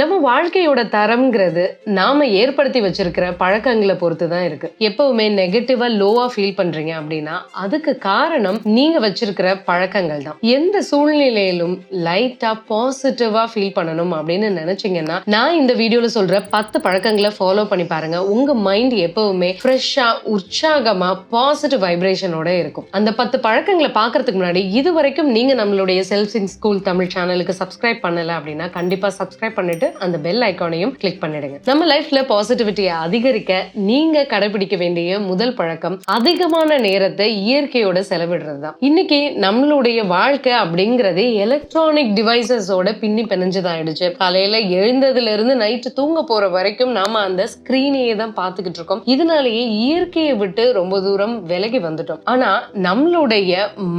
நம்ம வாழ்க்கையோட தரம்ங்கிறது நாம ஏற்படுத்தி வச்சிருக்கிற பழக்கங்களை பொறுத்து தான் இருக்கு. எப்பவுமே நெகட்டிவா லோவா ஃபீல் பண்றீங்க அப்படின்னா அதுக்கு காரணம் நீங்க வச்சிருக்கிற பழக்கங்கள் தான். எந்த சூழ்நிலையிலும் லைட்டா பாசிட்டிவா ஃபீல் பண்ணணும் அப்படின்னு நினைச்சீங்கன்னா நான் இந்த வீடியோல சொல்ற பத்து பழக்கங்களை ஃபாலோ பண்ணி பாருங்க. உங்க மைண்ட் எப்பவுமே ஃப்ரெஷ்ஷா உற்சாகமா பாசிட்டிவ் வைப்ரேஷனோட இருக்கும். அந்த பத்து பழக்கங்களை பார்க்கறதுக்கு முன்னாடி இது வரைக்கும் நீங்க நம்மளுடைய செல்ஃப் ஸ்கூல் தமிழ் சேனலுக்கு சப்ஸ்கிரைப் பண்ணல அப்படின்னா கண்டிப்பா சப்ஸ்கிரைப் பண்ணிட்டு அந்த பெல் ஐக்கானையும் கிளிக் பண்ணிடுங்க. நம்ம லைஃப்ல பாசிட்டிவிட்டியை அதிகரிக்க நீங்க கடைபிடிக்க வேண்டிய முதல் பழக்கம் அதிகமான நேரத்தை இயற்கையோட செலவிடுறது தான். இன்னைக்கு நம்மளுடைய வாழ்க்கை அப்படிங்கறது எலக்ட்ரானிக் டிவைசஸோட பின்னி பிணைஞ்சதாயிடுச்சு. காலையில எழுந்ததுல இருந்து நைட்டு தூங்க போற வரைக்கும் நாம அந்த ஸ்கிரீனையே தான் பார்த்துக்கிட்டு இருக்கோம். இதனாலேயே இயற்கையை விட்டு ரொம்ப தூரம் விலகி வந்துட்டோம். ஆனா நம்மளுடைய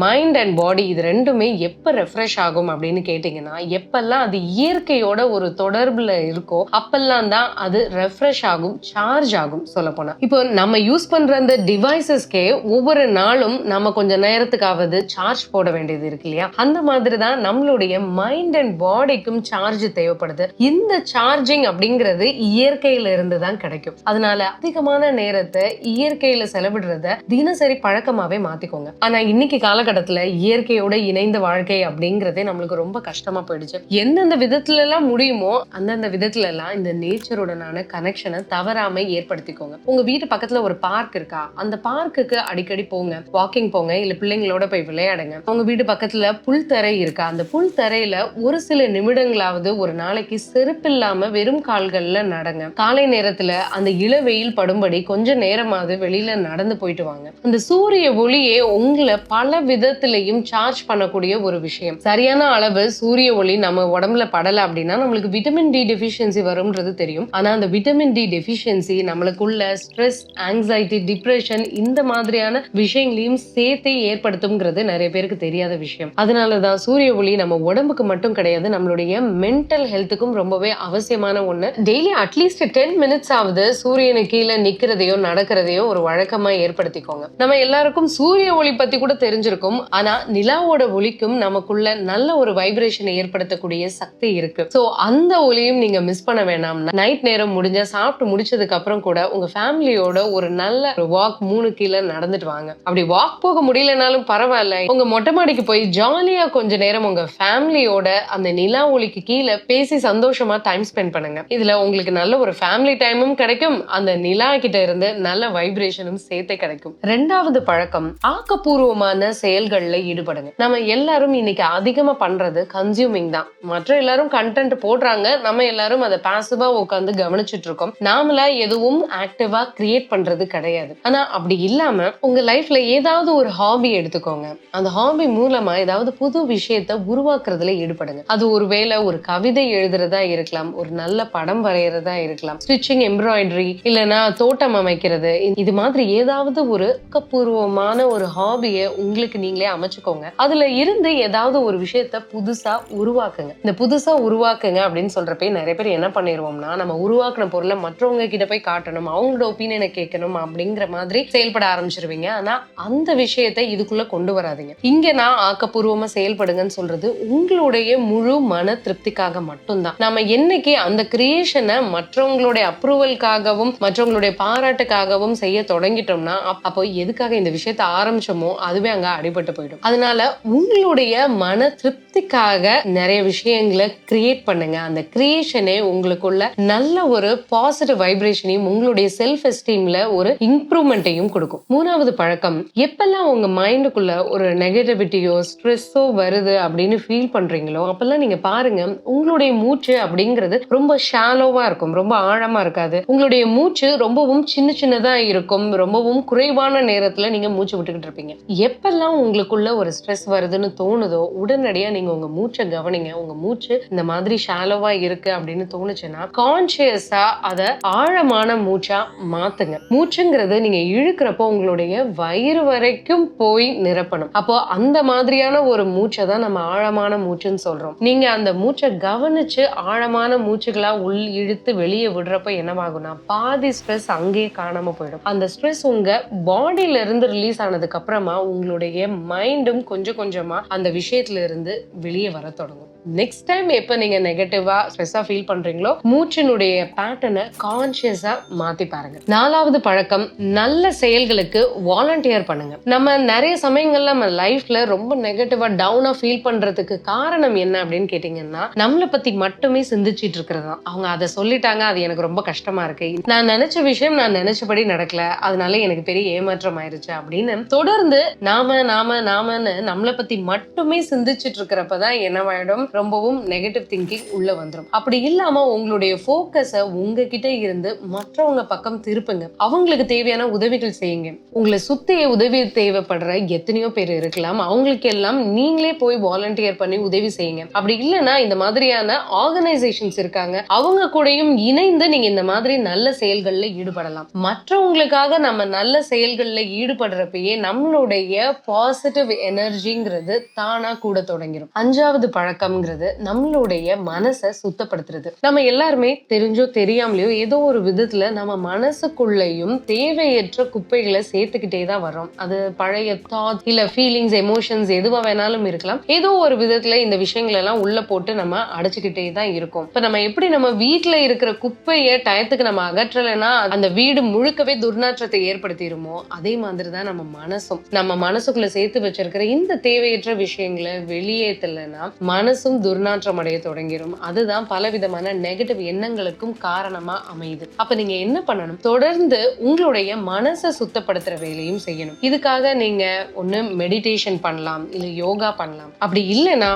மைண்ட் அண்ட் பாடி இது ரெண்டுமே எப்ப ரெஃப்ரெஷ் ஆகும் அப்படின்னு கேட்டீங்கன்னா எப்பெல்லாம் அது இயற்கையோட ஒரு தொடர்புல இருக்கோ அப்பெல்லாம் தான் அது ரெஃப்ரெஷ் ஆகும் சார்ஜ் ஆகும் சொல்ல போனா இப்போ நம்ம யூஸ் பண்ற அந்த டிவைசஸ்க்கே ஒவ்வொரு நாளும் நம்ம கொஞ்சம் நேரத்துக்காவது சார்ஜ் போட வேண்டியது இருக்கு இல்லையா? அந்த மாதிரி தான் நம்மளுடைய மைண்ட் அண்ட் பாடிக்கும் சார்ஜ் தேவைப்படுது. இந்த சார்ஜிங் அப்படிங்கிறது இயற்கையில இருந்து தான் கிடைக்கும். அதனால அதிகமான நேரத்தை இயற்கையில செலவிடுறத தினசரி பழக்கமாவே மாத்திக்கோங்க. ஆனா இன்னைக்கு காலகட்டத்துல இயற்கையோட இணைந்த வாழ்க்கை அப்படிங்கறதே நம்மளுக்கு ரொம்ப கஷ்டமா போயிடுச்சு. எந்தெந்த விதத்துல எல்லாம் முடியுமோ அந்தந்த விதத்துல எல்லாம் இந்த நேச்சருடனான கனெக்ஷனை தவறாம ஏற்படுத்திக்கோங்க. உங்க வீட்டு பக்கத்துல ஒரு பார்க் இருக்கா? அந்த பார்க்குக்கு அடிக்கடி போங்க. வாக்கிங் போங்க. இல்ல பிள்ளைங்களோட போய் விளையாடுங்க. உங்க வீட்டு பக்கத்துல புல் தரை இருக்கா? அந்த புல் தரையில ஒரு சில நிமிடங்களாவது ஒரு நாளைக்கு செருப்பு இல்லாம வெறும் கால்கள்ல நடங்க. காலை நேரத்துல அந்த இளவெயில் படும்படி கொஞ்ச நேரமாவது வெளியில நடந்து போயிட்டு வாங்க. அந்த சூரிய ஒளியே உங்களை பல விதத்திலையும் சார்ஜ் பண்ணக்கூடிய ஒரு விஷயம். சரியான அளவு சூரிய ஒளி நம்ம உடம்புல படல அப்படின்னா நம்மளுக்கு விட்டமின் டி டெஃபிஷியன்சி வரும்ன்றது தெரியும். ஆனால் அந்த விட்டமின் டி டெஃபிஷியன்சி நம்மளுக்குள்ள ஸ்ட்ரெஸ் ஆங்ஸைட்டி டிப்ரெஷன் இந்த மாதிரியான விஷயங்களையும் சேர்த்தே ஏற்படுத்தும்ங்கிறது நிறைய பேருக்கு தெரியாத விஷயம். அதனாலதான் சூரிய ஒளி நம்ம உடம்புக்கு மட்டும் கிடையாது நம்மளுடைய மென்டல் ஹெல்த்துக்கும் ரொம்பவே அவசியமான ஒண்ணு. டெய்லி அட்லீஸ்ட் டென் மினிட்ஸ் ஆகுது சூரியனுக்கு கீழே நிக்கிறதையோ நடக்கிறதையோ ஒரு வழக்கமா ஏற்படுத்திக்கோங்க. நம்ம எல்லாருக்கும் சூரிய ஒளி பத்தி கூட தெரிஞ்சிருக்கும். ஆனா நிலாவோட ஒளிக்கும் நமக்குள்ள நல்ல ஒரு வைப்ரேஷனை ஏற்படுத்தக்கூடிய சக்தி இருக்கு. சோ அந்த ஒளியும் நீங்க மிஸ் பண்ண வேணாம். நைட் நேரம் முடிஞ்ச சாப்பிட்டு முடிச்சதுக்கு அப்புறம் கூட உங்க ஃபேமிலியோட ஒரு நல்ல ஒரு வாக் மூணு கீழே நடந்துட்டு வாங்க. அப்படி வாக் போக முடியலனாலும் பரவாயில்ல. உங்க மொட்டை மாடிக்கு போய் ஜாலியா கொஞ்ச நேரம் உங்க ஃபேமிலியோட அந்த நிலா ஒளிக்கு கீழே பேசி சந்தோஷமா டைம் ஸ்பெண்ட் பண்ணுங்க. இதுல உங்களுக்கு நல்ல ஒரு ஃபேமிலி டைமும் கிடைக்கும். அந்த நிலா கிட்ட இருந்து நல்ல வைப்ரேஷனும் சேர்த்தே கிடைக்கும். ரெண்டாவது பழக்கம் ஆக்கப்பூர்வமான செயல்கள்ல ஈடுபடுங்க. நம்ம எல்லாரும் இன்னைக்கு அதிகமா பண்றது கன்சியூமிங் தான். மற்ற எல்லாரும் கண்டென்ட் போடுறாங்க நம்ம எல்லாரும் அதை பாசிவா உட்காந்து கவனிச்சுட்டு இருக்கோம் நாமளா எதுவும் ஆக்டிவா கிரியேட் பண்றது கிடையாது. ஆனா அப்படி இல்லாம உங்க லைஃப்ல ஏதாவது ஒரு ஹாபி எடுத்துக்கோங்க. அந்த ஹாபி மூலமா ஏதாவது புது விஷயத்த உருவாக்குறதுல ஈடுபடுங்க. அது ஒருவேளை ஒரு கவிதை எழுதுறதா இருக்கலாம் ஒரு நல்ல படம் வரைகிறதா இருக்கலாம் ஸ்டிச்சிங் எம்ப்ராய்டரி இல்லைன்னா தோட்டம் அமைக்கிறது. இது மாதிரி ஏதாவது ஒரு ஆக்கப்பூர்வமான ஒரு ஹாபியை உங்களுக்கு நீங்களே அமைச்சுக்கோங்க. அதுல இருந்து ஏதாவது ஒரு விஷயத்த புதுசா உருவாக்குங்க. இந்த புதுசா உருவாக்குங்க அப்படின்னு சொல்றப்ப நிறைய பேர் என்ன பண்ணிடுவோம்னா நம்ம உருவாக்குன பொருளை மற்றவங்க கிட்ட போய் காட்டணும் அவங்களோட ஒப்பீனியனை கேட்கணும் அப்படிங்கிற மாதிரி செயல்பட ஆரம்பிச்சிருவீங்க. ஆனால் அந்த விஷயத்தை இதுக்குள்ளே கொண்டு வராதீங்க. இங்கே நான் ஆக்கப்பூர்வமாக செயல்படுங்கன்னு சொல்கிறது உங்களுடைய முழு மன திருப்திக்காக மட்டும்தான். நம்ம என்னைக்கு அந்த கிரியேஷனை மற்றவங்களுடைய அப்ரூவலுக்காகவும் மற்றவங்களுடைய பாராட்டுக்காகவும் செய்ய தொடங்கிட்டோம்னா அப்போ எதுக்காக இந்த விஷயத்த ஆரம்பிச்சோமோ அதுவே அங்கே அடிபட்டு போயிடும். அதனால உங்களுடைய மன திருப்திக்காக நிறைய விஷயங்களை கிரியேட் பண்ணுங்க. அந்த கிரியேஷனே உங்களுக்குள்ள நல்ல ஒரு பாசிட்டிவ் வைப்ரேஷனையும் உங்களுடைய செல்ஃப் எஸ்டீம்ல ஒரு இம்ப்ரூவ்மெண்ட்டையும் கொடுக்கும். மூணாவது பழக்கம் எப்பெல்லாம் உங்க மைண்டுக்குள்ள ஒரு நெகட்டிவிட்டியோ ஸ்ட்ரெஸ்ஸோ வருது அப்படின்னு ஃபீல் பண்றீங்களோ அப்பெல்லாம் நீங்க பாருங்க உங்களுடைய மூச்சு அப்படிங்கிறது ரொம்ப ஷாலோவா இருக்கும் ரொம்ப ஆழமா இருக்காது. உங்களுடைய மூச்சு ரொம்பவும் சின்ன சின்னதா இருக்கும் ரொம்பவும் குறைவான நேரத்துல நீங்க மூச்சு விட்டுக்கிட்டு இருப்பீங்க. எப்பெல்லாம் உங்களுக்குள்ள ஒரு ஸ்ட்ரெஸ் வருதுன்னு தோணுதோ உடனடியா நீங்க உங்க மூச்சை கவனிங்க. உங்க மூச்சு இந்த மாதிரி ஷாலோவா இருக்கு அப்படின்னு தோணுச்சுன்னா கான்சியஸா அதை ஆழமான மூச்சா மாத்துங்க. மூச்சுங்கிறது நீங்க இழுக்கிறப்போ உங்களுடைய வயிறு வரைக்கும் போய் நிரப்பணும். அப்போ அந்த மாதிரியான ஒரு மூச்சை தான் நம்ம ஆழமான மூச்சுன்னு சொல்றோம். நீங்க அந்த மூச்சை கவனிச்சு ஆழமான மூச்சுகளா உள் இழுத்து வெளியே விடுறப்ப என்னவாகும்னா பாதி ஸ்ட்ரெஸ் அங்கேயே காணாம போயிடும். அந்த ஸ்ட்ரெஸ் உங்க பாடியில இருந்து ரிலீஸ் ஆனதுக்கு அப்புறமா உங்களுடைய மைண்டும் கொஞ்சம் கொஞ்சமா அந்த விஷயத்துல இருந்து வெளியே வர தொடங்கும். நெக்ஸ்ட் டைம் எப்போ நீங்கள் நெகட்டிவாக ஸ்ட்ரெஸ்ஸாக ஃபீல் பண்ணுறீங்களோ மூச்சினுடைய பேட்டர்னை கான்ஷியஸாக மாற்றி பாருங்க. நாலாவது பழக்கம் நல்ல செயல்களுக்கு வாலண்டியர் பண்ணுங்க. நம்ம நிறைய சமயங்கள்ல நம்ம லைஃப்ல ரொம்ப நெகட்டிவாக டவுனாக ஃபீல் பண்ணுறதுக்கு காரணம் என்ன அப்படின்னு கேட்டிங்கன்னா நம்மளை பற்றி மட்டுமே சிந்திச்சிட்டு இருக்கிறது தான் அவங்க அதை சொல்லிட்டாங்க அது எனக்கு ரொம்ப கஷ்டமாக இருக்கு. நான் நினச்ச விஷயம் நான் நினச்சபடி நடக்கல அதனால எனக்கு பெரிய ஏமாற்றம் ஆயிருச்சு அப்படின்னு தொடர்ந்து நாம நாம நாமன்னு நம்மளை பற்றி மட்டுமே சிந்திச்சிட்டு இருக்கிறப்ப தான் என்னவாயிடும் ரொம்பவும் நெகட்டிவ் திங்கிங் உள்ள வந்துடும் அப்படி இல்லாம உங்களுடைய ஃபோக்கஸை உங்ககிட்ட இருந்து மற்றவங்க பக்கம் திருப்புங்க. அவங்களுக்கு தேவையான உதவிகள் செய்யுங்க. உங்களை சுற்றிய உதவி தேவைப்படுற எத்தனையோ பேர் இருக்கலாம். அவங்களுக்கு எல்லாம் நீங்களே போய் வாலண்டியர் பண்ணி உதவி செய்யுங்க. அப்படி இல்லைன்னா இந்த மாதிரியான ஆர்கனைசேஷன்ஸ் இருக்காங்க. அவங்க கூடயும் இணைந்து நீங்க இந்த மாதிரி நல்ல செயல்களில் ஈடுபடலாம். மற்றவங்களுக்காக நம்ம நல்ல செயல்களில் ஈடுபடுறப்பயே நம்மளுடைய பாசிட்டிவ் எனர்ஜிங்கிறது தானா கூட தொடங்கிடும் அஞ்சாவது பழக்கம் அப்படிங்கிறது நம்மளுடைய மனசை சுத்தப்படுத்துறது. நம்ம எல்லாருமே தெரிஞ்சோ தெரியாமலையோ ஏதோ ஒரு விதத்துல நம்ம மனசுக்குள்ளேயும் தேவையற்ற குப்பைகளை சேர்த்துக்கிட்டே தான் வரோம் அது பழைய தாட் இல்ல ஃபீலிங்ஸ் எமோஷன்ஸ் எதுவா வேணாலும் இருக்கலாம். ஏதோ ஒரு விதத்துல இந்த விஷயங்கள் எல்லாம் உள்ள போட்டு நம்ம அடைச்சுக்கிட்டே தான் இருக்கும். இப்ப நம்ம எப்படி நம்ம வீட்டுல இருக்கிற குப்பையை டயத்துக்கு நம்ம அகற்றலைன்னா அந்த வீடு முழுக்கவே துர்நாற்றத்தை ஏற்படுத்திடுமோ அதே மாதிரி தான் நம்ம மனசும். நம்ம மனசுக்குள்ள சேர்த்து வச்சிருக்கிற இந்த தேவையற்ற விஷயங்களை வெளியேற்றலைன்னா மனசும் துர்நாற்றம் அடைய தொடங்கிடும் அதுதான் பலவிதமான நெகட்டிவ் எண்ணங்களுக்கும் காரணமா அமையுது. அப்ப நீங்க என்ன பண்ணணும்? தொடர்ந்து உங்களுடைய மனசை சுத்தப்படுத்துற வேலையும் செய்யணும். இதுக்காக நீங்க ஒண்ணு மெடிடேஷன் பண்ணலாம் இல்ல யோகா பண்ணலாம். அப்படி இல்லைன்னா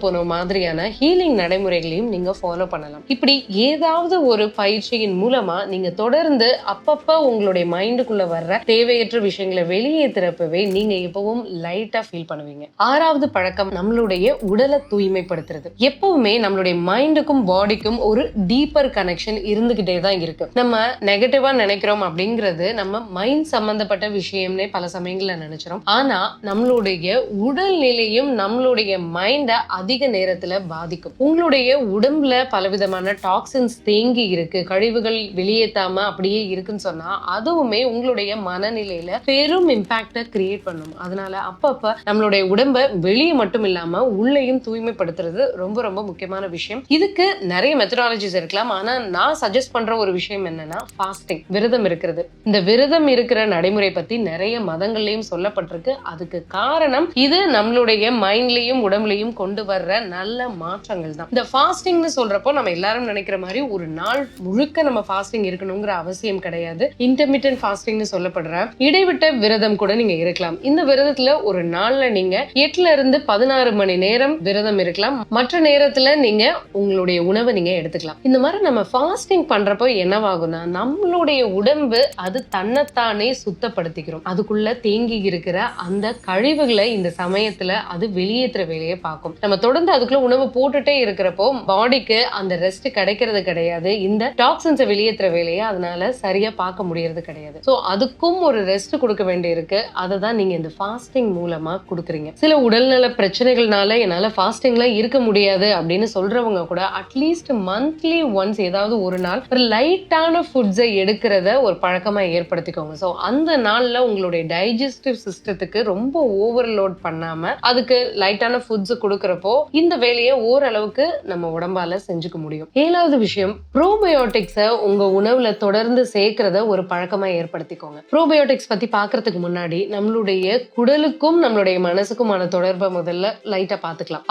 போன மாதிரியான ஹீலிங் நடைமுறைகளையும் நீங்க ஃபாலோ பண்ணலாம். இப்படி ஏதாவது ஒரு பயிற்சியின் மூலமா நீங்க தொடர்ந்து அப்பப்ப உங்களுடைய மைண்டுக்குள்ள வர்ற தேவையற்ற விஷயங்களை வெளியேற்றுறப்பவே நீங்க எப்பவும் லைட்டா ஃபீல் பண்ணுவீங்க. ஆறாவது பழக்கம் நம்மளுடைய உடலை ஏற்படுத்துறது எப்பவுமே நம்மளுடைய மைண்டுக்கும் பாடிக்கும் ஒரு டீப்பர் கனெக்ஷன் இருந்துகிட்டே தான் இருக்கு. நம்ம நெகட்டிவா நினைக்கிறோம் அப்படிங்கிறது நம்ம மைண்ட் சம்பந்தப்பட்ட விஷயம்னே பல சமயங்கள்ல நினைச்சிரும். ஆனா நம்மளுடைய உடல் நிலையும் நம்மளுடைய மைண்டை அதிக நேரத்துல பாதிக்கும். உங்களுடைய உடம்புல பலவிதமான டாக்ஸின்ஸ் தேங்கி இருக்கு. கழிவுகள் வெளியேத்தாம அப்படியே இருக்குன்னு சொன்னா அதுவுமே உங்களுடைய மனநிலையில பெரும் இம்பாக்ட கிரியேட் பண்ணும். அதனால அப்பப்ப நம்மளுடைய உடம்ப வெளியே மட்டும் இல்லாம உள்ளேயும் பயன்படுத்துறது ரொம்ப ரொம்ப முக்கியமான விஷயம். இதுக்கு நிறைய மெத்தடாலஜிஸ் இருக்கலாம். ஆனா நான் சஜஸ்ட் பண்ற ஒரு விஷயம் என்னன்னா ஃபாஸ்டிங் விரதம் இருக்கிறது. இந்த விரதம் இருக்கிற நடைமுறை பத்தி நிறைய மதங்கள்லயும் சொல்லப்பட்டிருக்கு. அதுக்கு காரணம் இது நம்மளுடைய மைண்ட்லயும் உடம்புலயும் கொண்டு வர்ற நல்ல மாற்றங்கள் தான். இந்த ஃபாஸ்டிங்னு சொல்றப்போ நம்ம எல்லாரும் நினைக்கிற மாதிரி ஒரு நாள் முழுக்க நம்ம ஃபாஸ்டிங் இருக்கணுங்கிற அவசியம் கிடையாது. இன்டர்மீடியன்ட் ஃபாஸ்டிங்னு சொல்லப்படுற இடைவிட்ட விரதம் கூட நீங்க இருக்கலாம். இந்த விரதத்துல ஒரு நாள்ல நீங்க எட்டுல இருந்து பதினாறு மணி நேரம் விரதம் இருக்கலாம். மற்ற நேரத்துல நீங்க உங்களுடைய உணவை நீங்க எடுத்துக்கலாம். இந்த மாதிரி நம்ம ஃபாஸ்டிங் பண்றப்போ என்னவாகும்னா நம்மளுடைய உடம்பு அது தன்னைத்தானே சுத்தப்படுத்திக்கிறோம். அதுக்குள்ள தேங்கி இருக்கிற அந்த கழிவுகளை இந்த சமயத்துல அது வெளியேற்றுற வேலையை பார்க்கும். நம்ம தொடர்ந்து அதுக்குள்ள உணவு போட்டுட்டே இருக்கிறப்போ பாடிக்கு அந்த ரெஸ்ட் கிடைக்கிறது கிடையாது. இந்த டாக்ஸின்ஸை வெளியேற்றுற வேலையை அதனால சரியா பார்க்க முடியறது கிடையாது. ஸோ அதுக்கும் ஒரு ரெஸ்ட் கொடுக்க வேண்டியிருக்கு. அதை தான் நீங்க இந்த ஃபாஸ்டிங் மூலமா கொடுக்குறீங்க. சில உடல்நல பிரச்சனைகள்னால என்னால ஃபாஸ்டிங்ல இருக்க முடியாது அப்படின்னு சொல்றவங்க கூட அட்லீஸ்ட் மந்த்லி ஒன்ஸ் ஏதாவது ஒரு நாள் ஒரு லைட்டான ஃபுட்ஸை எடுக்கிறத ஒரு பழக்கமாக ஏற்படுத்திக்கோங்க. ஸோ அந்த நாளில் உங்களுடைய டைஜஸ்டிவ் சிஸ்டத்துக்கு ரொம்ப ஓவர்லோட் பண்ணாம அதுக்கு லைட்டான ஃபுட்ஸ் கொடுக்குறப்போ இந்த வேலையை ஓரளவுக்கு நம்ம உடம்பால செஞ்சுக்க முடியும். ஏழாவது விஷயம் ப்ரோபயோட்டிக்ஸை உங்க உணவுல தொடர்ந்து சேர்க்கிறத ஒரு பழக்கமாக ஏற்படுத்திக்கோங்க. ப்ரோபயோட்டிக்ஸ் பத்தி பார்க்கறதுக்கு முன்னாடி நம்மளுடைய குடலுக்கும் நம்மளுடைய மனசுக்குமான தொடர்பை முதல்ல லைட்டா பார்த்துக்கலாம்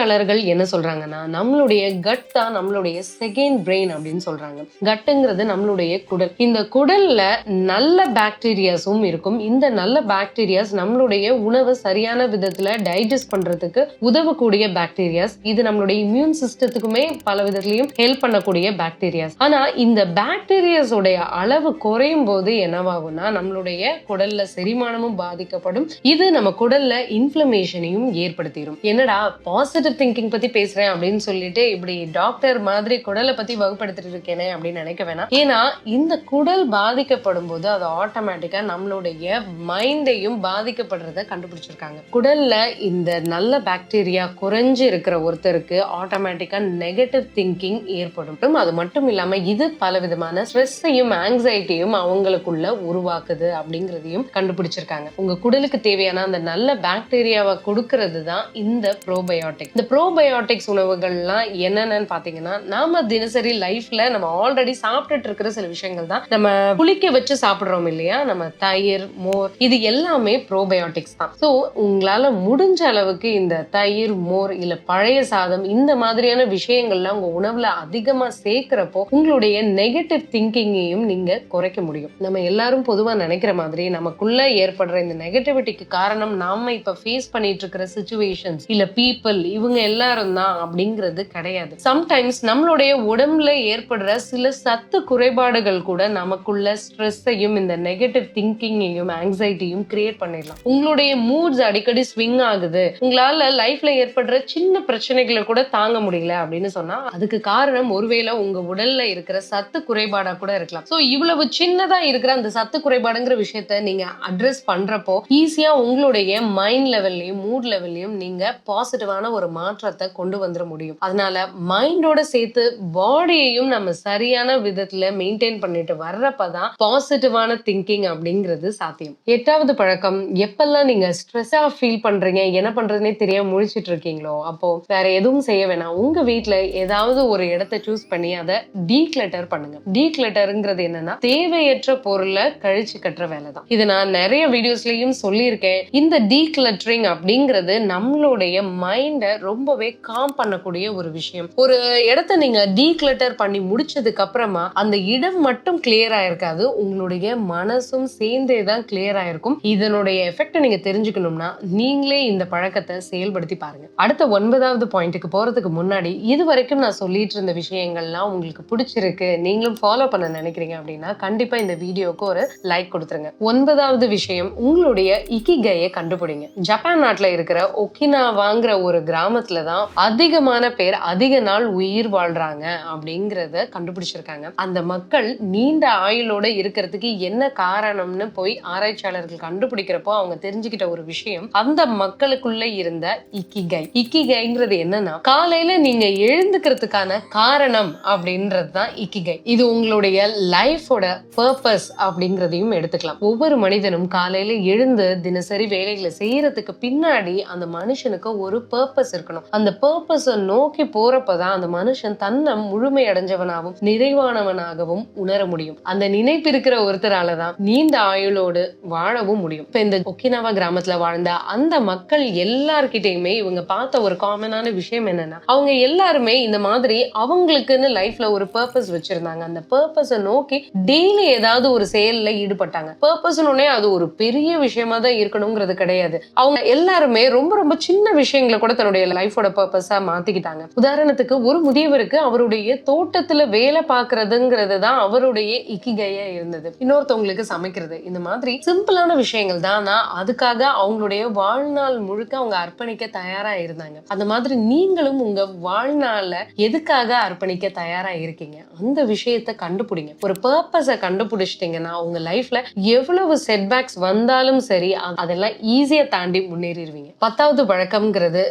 ஆராய்ச்சியாளர்கள் என்ன சொல்றாங்கன்னா நம்மளுடைய கட் தான் நம்மளுடைய செகண்ட் பிரெயின் அப்படின்னு சொல்றாங்க. கட்டுங்கிறது நம்மளுடைய குடல். இந்த குடல்ல நல்ல பாக்டீரியாஸும் இருக்கும். இந்த நல்ல பாக்டீரியாஸ் நம்மளுடைய உணவை சரியான விதத்துல டைஜஸ்ட் பண்றதுக்கு உதவக்கூடிய பாக்டீரியாஸ் இது நம்மளுடைய இம்யூன் சிஸ்டத்துக்குமே பல விதத்திலையும் ஹெல்ப் பண்ணக்கூடிய பாக்டீரியாஸ் ஆனா இந்த பாக்டீரியாஸ் உடைய அளவு குறையும் போது என்னவாகும்னா நம்மளுடைய குடல்ல செரிமானமும் பாதிக்கப்படும். இது நம்ம குடல்ல இன்ஃபிளமேஷனையும் ஏற்படுத்திடும் என்னடா பாசிட்டிவ் திங்கிங் பத்தி பேசுறேன் அப்படின்னு சொல்லிட்டு இப்படி டாக்டர் மாதிரி குடலை பத்தி வகுப்படுத்திட்டு இருக்கேனே அப்படின்னு நினைக்க வேணாம். ஏன்னா இந்த குடல் பாதிக்கப்படும் போது அது ஆட்டோமேட்டிக்கா நம்மளுடைய மைண்டையும் பாதிக்கப்படுறத கண்டுபிடிச்சிருக்காங்க. குடல்ல இந்த நல்ல பாக்டீரியா குறைஞ்சு இருக்கிற ஒருத்தருக்கு ஆட்டோமேட்டிக்கா நெகட்டிவ் திங்கிங் ஏற்படும். அது மட்டும் இல்லாம இது பல விதமான ஸ்ட்ரெஸ்ஸையும் ஆங்ஸைட்டியும் அவங்களுக்குள்ள உருவாக்குது அப்படிங்கிறதையும் கண்டுபிடிச்சிருக்காங்க. உங்க குடலுக்கு தேவையான அந்த நல்ல பாக்டீரியாவை கொடுக்கறது தான் இந்த ப்ரோபயோட்டிக் இந்த ப்ரோபயோட்டிக்ஸ் உணவுகள்லாம் என்னென்னு பாத்தீங்கன்னா நாம தினசரி லைஃப்ல நம்ம ஆல்ரெடி சாப்பிட்டுட்டு இருக்கிற சில விஷயங்கள் தான். நம்ம புளிக்க வச்சு சாப்பிடுறோம் இல்லையா? நம்ம தயிர் மோர் இது எல்லாமே ப்ரோபயோட்டிக்ஸ் தான். ஸோ உங்களால முடிஞ்ச அளவுக்கு இந்த தயிர் மோர் இல்ல பழைய சாதம் இந்த மாதிரியான விஷயங்கள்லாம் உங்க உணவுல அதிகமா சேர்க்கிறப்போ உங்களுடைய நெகட்டிவ் திங்கிங்கையும் நீங்க குறைக்க முடியும். நம்ம எல்லாரும் பொதுவா நினைக்கிற மாதிரி நமக்குள்ள ஏற்படுற இந்த நெகட்டிவிட்டிக்கு காரணம் நாம இப்ப ஃபேஸ் பண்ணிட்டு இருக்கிற சுச்சுவேஷன்ஸ் இல்ல பீப்புள் இவங்க எல்லாரும் தான் அப்படிங்கிறது கிடையாது. சம்டைம்ஸ் நம்மளுடைய உடம்புல ஏற்படுற சில சத்து குறைபாடுகள் கூட நமக்குள்ள ஸ்ட்ரெஸ்ஸையும் இந்த நெகட்டிவ் திங்கிங்கையும் ஆங்ஸைட்டியும் கிரியேட் பண்ணிடலாம். உங்களுடைய மூட்ஸ் அடிக்கடி ஸ்விங் ஆகுது. உங்களால லைஃப்ல ஏற்படுற சின்ன பிரச்சனைகளை கூட தாங்க முடியல அப்படின்னு சொன்னா அதுக்கு காரணம் ஒருவேளை உங்க உடல்ல இருக்கிற சத்து குறைபாடா கூட இருக்கலாம். சோ இவ்வளவு சின்னதா இருக்கிற அந்த சத்து குறைபாடுங்கிற விஷயத்த நீங்க அட்ரஸ் பண்றப்போ ஈஸியா உங்களுடைய மைண்ட் லெவல்லையும் மூட் லெவல்லையும் நீங்க பாசிட்டிவான ஒரு மாற்றத்தை கொண்டு வந்துட முடியும். அதனால மைண்டோட சேர்த்து பாடியையும் நம்ம சரியான விதத்துல மெயின்டைன் பண்ணிட்டு வர்றப்பதான் பாசிட்டிவான திங்கிங் அப்படிங்கிறது சாத்தியம். எட்டாவது பழக்கம் எப்பெல்லாம் நீங்க ஸ்ட்ரெஸ்ஸா ஃபீல் பண்றீங்க என்ன பண்றதுனே தெரியாம முழிச்சிட்டு இருக்கீங்களோ அப்போ வேற எதுவும் செய்ய வேணாம். உங்க வீட்டுல ஏதாவது ஒரு இடத்த சூஸ் பண்ணி அதை டீக்ளட்டர் பண்ணுங்க. டீக்ளட்டருங்கிறது என்னன்னா தேவையற்ற பொருளை கழிச்சு கட்டுற வேலை தான் இது நான் நிறைய வீடியோஸ்லயும் சொல்லியிருக்கேன். இந்த டீக்ளட்டரிங் அப்படிங்கிறது நம்மளுடைய மைண்டை ரொம்பவே காம் பண்ணக்கூடிய ஒரு விஷயம். ஒரு இடத்த நீங்க டீக்ளட்டர் பண்ணி முடிச்சதுக்கு அப்புறமா அந்த இடம் மட்டும் கிளியர் ஆயிருக்காது. உங்களுடைய மனசும் சேர்ந்தே தான் கிளியர் ஆயிருக்கும். இதனுடைய எஃபெக்ட் நீங்க தெரிஞ்சுக்கணும்னா நீங்களே இந்த பழக்கத்தை செயல்படுத்தி பாருங்க. அடுத்த ஒன்பதாவது பாயிண்ட்டுக்கு போறதுக்கு முன்னாடி இது வரைக்கும் நான் சொல்லிட்டு இருந்த விஷயங்கள்லாம் உங்களுக்கு பிடிச்சிருக்கு நீங்களும் ஃபாலோ பண்ண நினைக்கிறீங்க அப்படின்னா கண்டிப்பா இந்த வீடியோக்கு ஒரு லைக் கொடுத்துருங்க. ஒன்பதாவது விஷயம் உங்களுடைய இக்கிகையை கண்டுபிடிங்க. ஜப்பான் நாட்டில் இருக்கிற ஒக்கினாவாங்கிற ஒரு கிராமத்துல தான் அதிகமான பேர் அதிக நாள் உயிர் வாழ்றாங்க அப்படிங்கிறத கண்டுபிடிச்சிருக்காங்க. அந்த மக்கள் நீண்ட ஆயுளோட இருக்கிறதுக்கு என்ன காரணம்னு போய் ஆராய்ச்சியாளர்கள் கண்டுபிடிக்கிறப்போ அவங்க தெரிஞ்சுக்கிட்ட ஒரு விஷயம் அந்த மக்களுக்குள்ள இருந்த இக்கிகை. இக்கிகைங்கிறது என்னன்னா காலையில நீங்க எழுந்துக்கிறதுக்கான காரணம் அப்படின்றது தான் இக்கிகை. இது உங்களுடைய லைஃபோட பர்பஸ் அப்படிங்கிறதையும் எடுத்துக்கலாம். ஒவ்வொரு மனிதனும் காலையில எழுந்து தினசரி வேலைகளை செய்யறதுக்கு பின்னாடி அந்த மனுஷனுக்கு ஒரு பர்பஸ் இருக்கணும் அந்த பர்பஸை நோக்கி போறப்பதான் அந்த மனுஷன் தன்னை முழுமை அடைஞ்சவனாகவும் நிறைவானவனாகவும் உணர முடியும். அந்த நினைப்பு இருக்கிற ஒருத்தரால தான் நீண்ட ஆயுளோடு வாழவும் முடியும். இப்ப இந்த ஒக்கினாவா கிராமத்துல வாழ்ந்த அந்த மக்கள் எல்லார்கிட்டயுமே இவங்க பார்த்த ஒரு காமனான விஷயம் என்னன்னா அவங்க எல்லாருமே இந்த மாதிரி அவங்களுக்குன்னு லைஃப்ல ஒரு பர்பஸ் வச்சிருந்தாங்க. அந்த பர்பஸை நோக்கி டெய்லி ஏதாவது ஒரு செயல்ல ஈடுபட்டாங்க. பர்பஸ்னு அது ஒரு பெரிய விஷயமா தான் இருக்கணுங்கிறது கிடையாது. அவங்க எல்லாருமே ரொம்ப ரொம்ப சின்ன விஷயங்களை கூட தன்னுடைய லைஃபோட பர்பஸா மாத்திக்கிட்டாங்க. உதாரணத்துக்கு ஒரு முதியவருக்கு அவருடைய தோட்டத்துல வேலை பார்க்கறதுங்கிறது தான் அவருடைய இக்கிகையா இருந்தது. இன்னொருத்தவங்களுக்கு சமைக்கிறது இந்த மாதிரி சிம்பிளான விஷயங்கள் தான். ஆனா அதுக்காக அவங்களுடைய வாழ்நாள் முழுக்க அவங்க அர்ப்பணிக்க தயாரா இருந்தாங்க. அந்த மாதிரி நீங்களும் உங்க வாழ்நாள்ல எதுக்காக அர்ப்பணிக்க தயாரா இருக்கீங்க? அந்த விஷயத்தை கண்டுபிடிங்க. ஒரு பர்பஸை கண்டுபிடிச்சிட்டீங்கன்னா உங்க லைஃப்ல எவ்வளவு செட்பேக்ஸ் வந்தாலும் சரி அதெல்லாம் ஈஸியா தாண்டி முன்னேறிடுவீங்க. பத்தாவது பழக்கம்ங்கிறது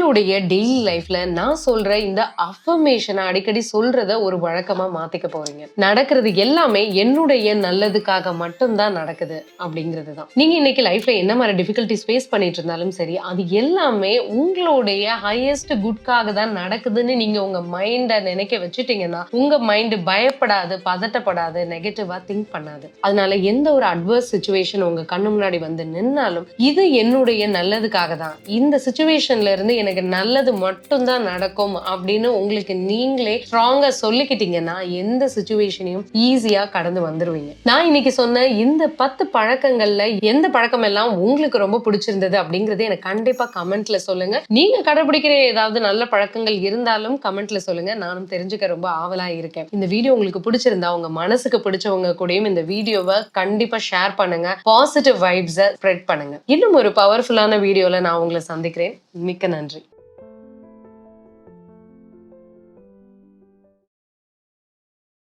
உங்களுடைய டெய்லி லைஃப்ல நான் சொல்ற இந்த அஃபர்மேஷனை அடிக்கடி சொல்றத ஒரு வழக்கமா மாத்திக்க போறீங்க. நடக்கிறது எல்லாமே என்னுடைய நல்லதுக்காக மட்டும்தான் நடக்குது அப்படிங்கிறது தான் நீங்க இன்னைக்கு லைஃப்ல என்ன மாதிரி டிஃபிகல்டிஸ் ஃபேஸ் பண்ணிட்டு இருந்தாலும் சரி அது எல்லாமே உங்களுடைய ஹையஸ்ட் குட்காக தான் நடக்குதுன்னு நீங்க உங்க மைண்டை நினைக்க வச்சுட்டீங்கன்னா உங்க மைண்ட் பயப்படாது பதட்டப்படாது நெகட்டிவா திங்க் பண்ணாது. அதனால எந்த ஒரு அட்வர்ஸ் சுச்சுவேஷன் உங்க கண்ணு முன்னாடி வந்து நின்னாலும் இது என்னுடைய நல்லதுக்காக தான். இந்த சுச்சுவேஷன்ல இருந்து எனக்கு நல்லது மட்டும்தான் நடக்கும் அப்படின்னு உங்களுக்கு நீங்களே ஸ்ட்ராங்கா சொல்லிக்கிட்டீங்கன்னா எந்த சுச்சுவேஷனையும் ஈஸியா கடந்து வந்துருவீங்க. நான் இன்னைக்கு சொன்ன இந்த பத்து பழக்கங்கள்ல எந்த பழக்கம் எல்லாம் உங்களுக்கு ரொம்ப பிடிச்சிருந்தது அப்படிங்கறது எனக்கு கண்டிப்பா கமெண்ட்ல சொல்லுங்க. நீங்க கடைபிடிக்கிற ஏதாவது நல்ல பழக்கங்கள் இருந்தாலும் கமெண்ட்ல சொல்லுங்க. நானும் தெரிஞ்சுக்க ரொம்ப ஆவலா இருக்கேன். இந்த வீடியோ உங்களுக்கு பிடிச்சிருந்தா உங்க மனசுக்கு பிடிச்சவங்க கூடயும் இந்த வீடியோவை கண்டிப்பா ஷேர் பண்ணுங்க. பாசிட்டிவ் வைப்ஸை ஸ்ப்ரெட் பண்ணுங்க. இன்னும் ஒரு பவர்ஃபுல்லான வீடியோல நான் உங்களை சந்திக்கிறேன். மிக்க நன்றி.